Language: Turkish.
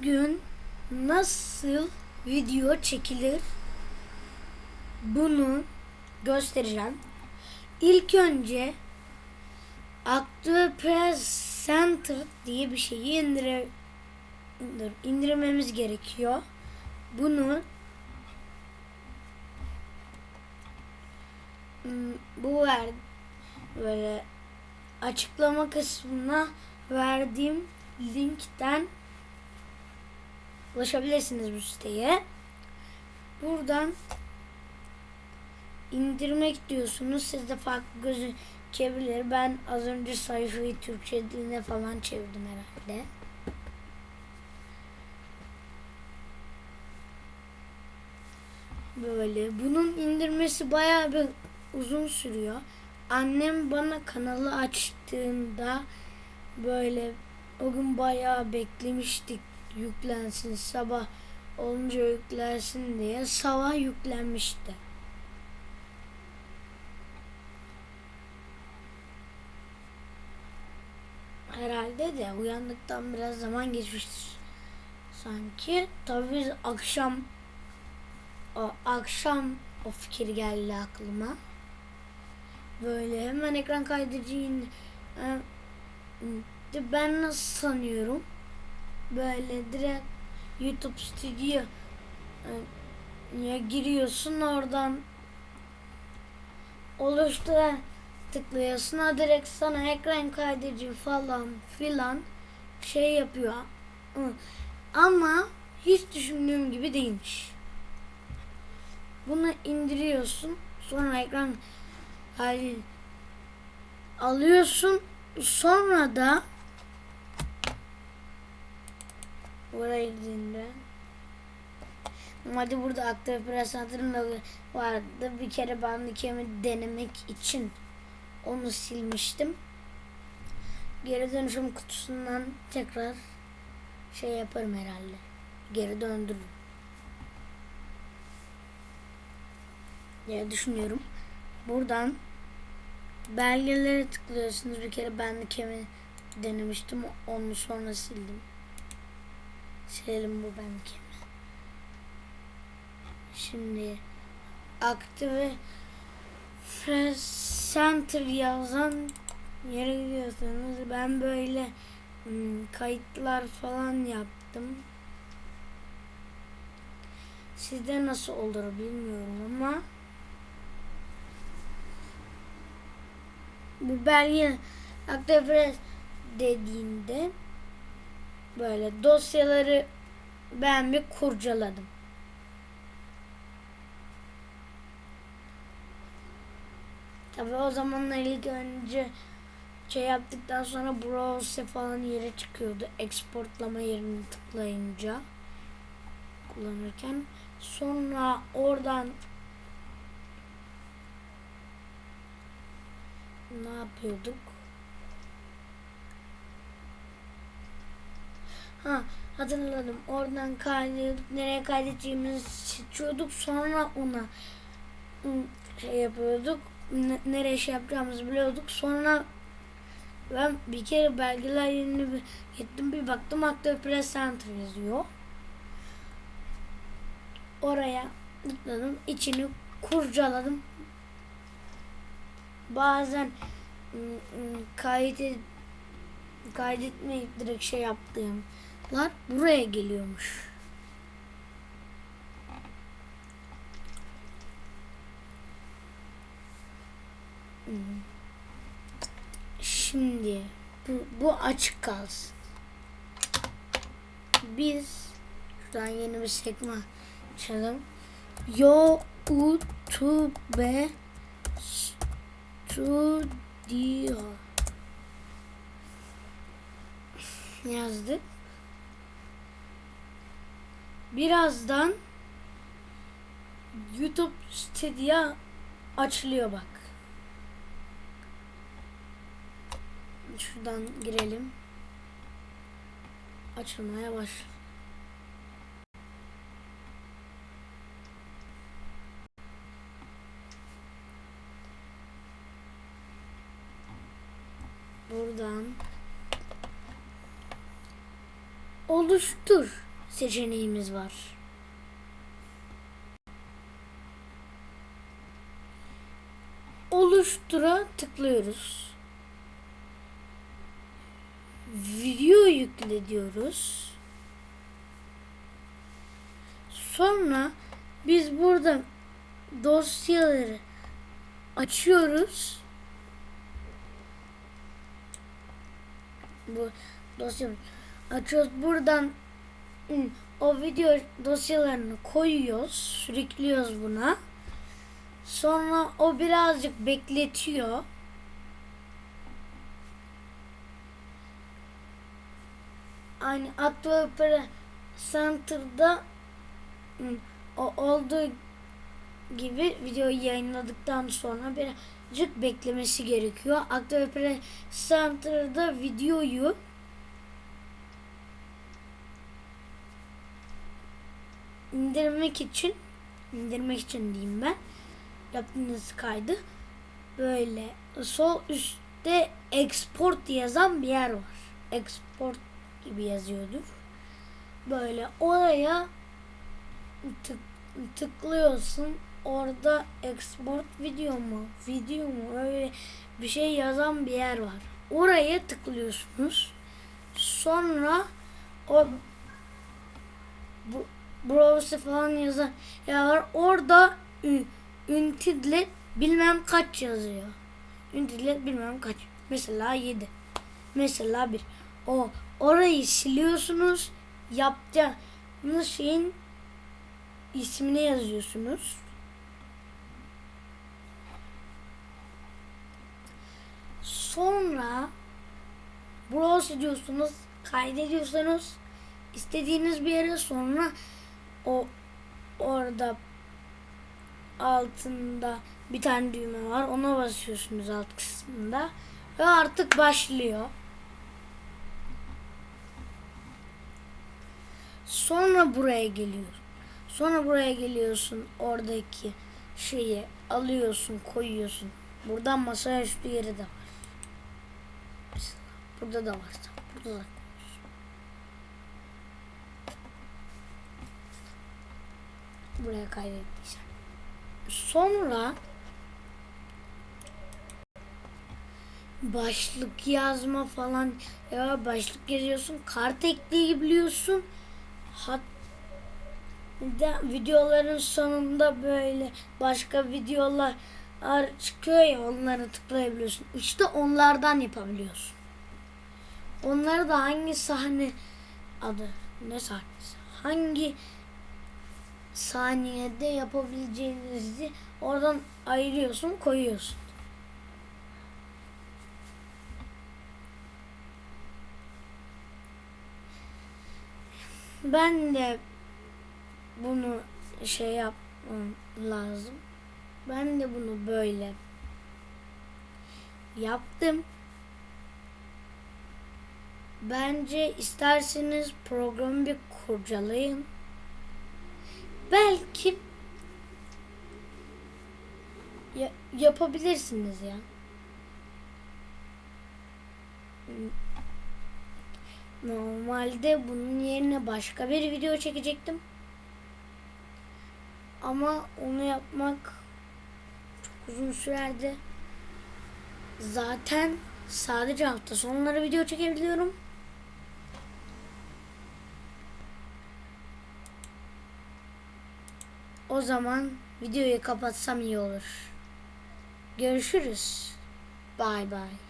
Bugün nasıl video çekilir bunu göstereceğim. İlk önce Active Center diye bir şeyi indire, dur, indirmemiz gerekiyor. Bunu Hmm, bu ver böyle açıklama kısmına verdiğim linkten ulaşabilirsiniz bu siteye. Buradan indirmek diyorsunuz. Sizde farklı gözükebilir. Ben az önce sayfayı Türkçe diline falan çevirdim herhalde. Böyle. Bunun indirmesi bayağı bir uzun sürüyor. Annem bana kanalı açtığında böyle o gün bayağı beklemiştik yüklensin sabah olunca yüklensin diye sabah yüklenmişti. Herhalde de uyandıktan biraz zaman geçmiştir. Sanki tabii akşam o akşam o fikir geldi aklıma. Böyle hemen ekran kaydediciyi e, ben nasıl sanıyorum? Böyle direkt YouTube Studio ya giriyorsun oradan oluştura tıklıyorsun ha direkt sana ekran kaydedici falan filan şey yapıyor. Ama hiç düşündüğüm gibi değilmiş. Bunu indiriyorsun. Sonra ekran hali alıyorsun. Sonra da buraya girdiğinde Normalde burada aktif presentörüm vardı. Bir kere ben kemi denemek için onu silmiştim. Geri dönüşüm kutusundan tekrar şey yaparım herhalde. Geri döndürürüm. diye düşünüyorum. Buradan belgelere tıklıyorsunuz. Bir kere ben de kemi denemiştim. Onu sonra sildim. Silelim bu ben kemi. Şimdi aktive center yazan yere gidiyorsanız ben böyle hmm, kayıtlar falan yaptım. Sizde nasıl olur bilmiyorum ama bu belge aktive dediğinde böyle dosyaları ben bir kurcaladım. Tabi o zamanlar ilk önce şey yaptıktan sonra browse falan yere çıkıyordu. Exportlama yerini tıklayınca kullanırken. Sonra oradan ne yapıyorduk? Ha hatırladım. Oradan kaydediyorduk. Nereye kaydedeceğimizi seçiyorduk. Sonra ona şey yapıyorduk. Nereye şey yapacağımızı biliyorduk. Sonra ben bir kere belgeler yerine bir gittim bir baktım Active Press Center yazıyor. Oraya tıkladım. içini kurcaladım. Bazen kaydet kaydetmeyip direkt şey yaptığımlar buraya geliyormuş. Şimdi bu, bu açık kalsın. Biz şuradan yeni bir sekme açalım. YouTube Studio yazdık. Birazdan YouTube Studio açılıyor bak. Şuradan girelim. Açılmaya başladı. Buradan oluştur seçeneğimiz var. Oluştura tıklıyoruz. Video yükle diyoruz. Sonra biz burada dosyaları açıyoruz. Bu dosyamı açıyoruz. Buradan o video dosyalarını koyuyoruz. Sürüklüyoruz buna. Sonra o birazcık bekletiyor. Aynı Active Opera Center'da o olduğu gibi videoyu yayınladıktan sonra birazcık beklemesi gerekiyor. Active Opera Center'da videoyu indirmek için indirmek için diyeyim ben yaptığınız kaydı böyle sol üstte export yazan bir yer var. Export gibi yazıyordur. Böyle oraya tık, tıklıyorsun. Orada export video mu, video mu öyle bir şey yazan bir yer var. Oraya tıklıyorsunuz. Sonra o bu, browser falan yazan yer var. Orada ü- Untidlet bilmem kaç yazıyor. Untidlet bilmem kaç. Mesela 7. Mesela 1. O orayı siliyorsunuz. Yapacağınız şeyin ismini yazıyorsunuz. Sonra browse ediyorsunuz, kaydediyorsunuz istediğiniz bir yere sonra o orada altında bir tane düğme var. Ona basıyorsunuz alt kısmında ve artık başlıyor. Sonra buraya geliyor. Sonra buraya geliyorsun. Oradaki şeyi alıyorsun, koyuyorsun. Buradan masaya üstü yeri de var. Burada da var. Burada da koyuyorsun. Buraya kaydettiysen. Sonra başlık yazma falan. Ya başlık yazıyorsun kart ekleyebiliyorsun. Hat da videoların sonunda böyle başka videolar çıkıyor ya onlara tıklayabiliyorsun. İşte onlardan yapabiliyorsun. Onları da hangi sahne adı ne sahnesi hangi saniyede yapabileceğinizi oradan ayırıyorsun koyuyorsun. Ben de bunu şey yapmam lazım. Ben de bunu böyle yaptım. Bence isterseniz programı bir kurcalayın belki ya, yapabilirsiniz ya. Normalde bunun yerine başka bir video çekecektim. Ama onu yapmak çok uzun sürerdi. Zaten sadece hafta sonları video çekebiliyorum. O zaman videoyu kapatsam iyi olur. Görüşürüz. Bye bye.